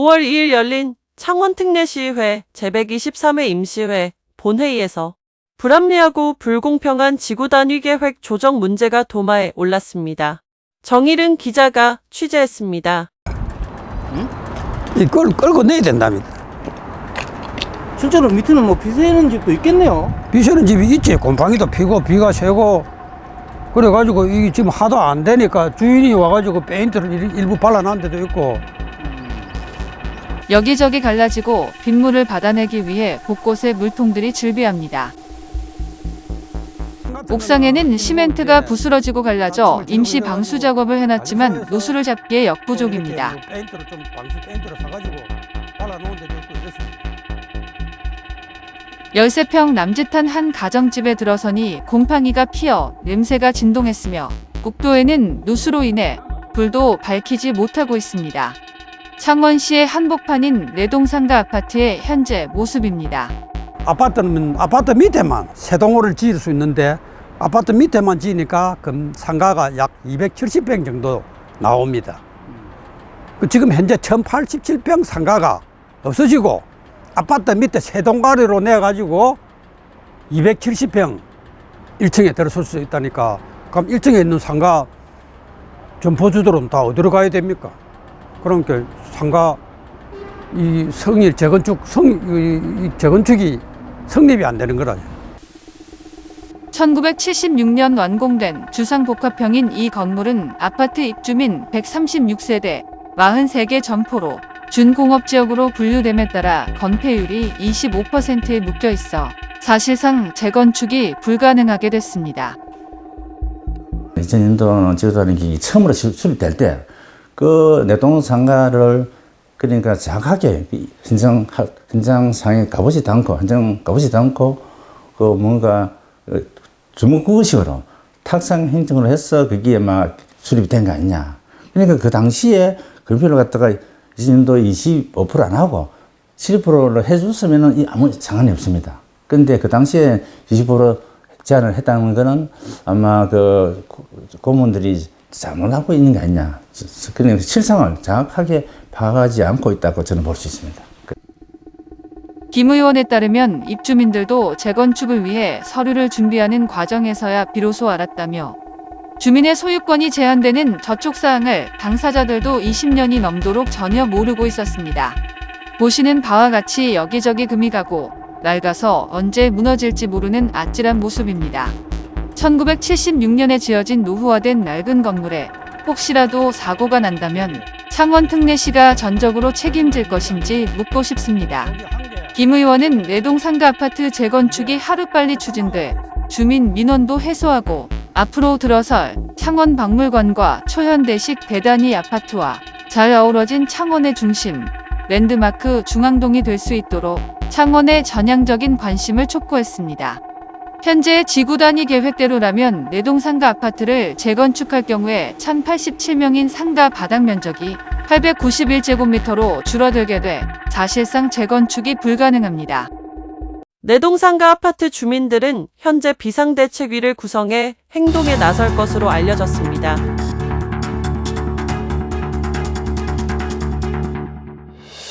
5월 2일 열린 창원특례시의회 제123회 임시회 본회의에서 불합리하고 불공평한 지구단위 계획 조정 문제가 도마에 올랐습니다. 정일은 기자가 취재했습니다. 이 끌, 끌고 내야 된답니다. 실제로 밑에는 뭐비 새는 집도 있겠네요. 비 새는 집이 있지. 곰팡이도 피고 비가 새고 그래가지고 이게 지금 하도 안 되니까 주인이 와가지고 페인트를 일- 일부 발라놓은 데도 있고 여기저기 갈라지고 빗물을 받아내기 위해 곳곳에 물통들이 즐비합니다. 옥상에는 시멘트가 부스러지고 갈라져 임시 방수 작업을 해놨지만 노수를 잡기에 역부족입니다. 이렇습니다. 13평 남짓한 한 가정집에 들어서니 곰팡이가 피어 냄새가 진동했으며 국도에는 누수로 인해 불도 밝히지 못하고 있습니다. 창원시의 한복판인 내동상가 아파트의 현재 모습입니다. 아파트는 아파트 밑에만 세 동호를 지을 수 있는데 아파트 밑에만 지으니까 그 상가가 약 270평 정도 나옵니다. 그 지금 현재 1087평 상가가 없어지고 아파트 밑에 세 동가리로 내가지고 270평 1층에 들어설 수 있다니까 그럼 1층에 있는 상가 점포주들은 다 어디로 가야 됩니까? 그러니까 상가 이 성일 재건축 성 이, 이 재건축이 성립이 안 되는 거라죠. 1976년 완공된 주상복합형인 이 건물은 아파트 입주민 136세대 43개 점포로 준공업 지역으로 분류됨에 따라 건폐율이 25%에 묶여 있어 사실상 재건축이 불가능하게 됐습니다. 2000년도 지구단위 기기 처음으로 수- 수립될 때, 그 내동 상가를 그러니까 정확하게 이 현장, 하- 현장상에 가보지도 않고, 현장 가보지도 않고, 그 뭔가 어, 주무구식으로 탁상 행정으로 해서 거기에 막 수립이 된 거 아니냐. 그러니까 그 당시에 건폐율을 갖다가 20년도 25%안 하고 7%를 해줬으면 이 아무 상관이 없습니다. 근데 그 당시에 20% 제안을 했다는 거는 아마 그 고- 고문들이 잘못하고 있는 게 아니냐. 그러니까 실상을 정확하게 파악하지 않고 있다고 저는 볼 수 있습니다. 김 의원에 따르면 입주민들도 재건축을 위해 서류를 준비하는 과정에서야 비로소 알았다며 주민의 소유권이 제한되는 저촉 사항을 당사자들도 20년이 넘도록 전혀 모르고 있었습니다. 보시는 바와 같이 여기저기 금이 가고 낡아서 언제 무너질지 모르는 아찔한 모습입니다. 1976년에 지어진 노후화된 낡은 건물에 혹시라도 사고가 난다면 창원 특례시가 전적으로 책임질 것인지 묻고 싶습니다. 김 의원은 내동 상가 아파트 재건축이 하루빨리 추진돼 주민 민원도 해소하고 앞으로 들어설 창원 박물관과 초현대식 대단위 아파트와 잘 어우러진 창원의 중심 랜드마크 중앙동이 될 수 있도록 창원의 전향적인 관심을 촉구했습니다. 현재 지구 단위 계획대로라면 내동 상가 아파트를 재건축할 경우에 1087명인 상가 바닥 면적이 891제곱미터로 줄어들게 돼 사실상 재건축이 불가능합니다. 내동상가 아파트 주민들은 현재 비상대책위를 구성해 행동에 나설 것으로 알려졌습니다.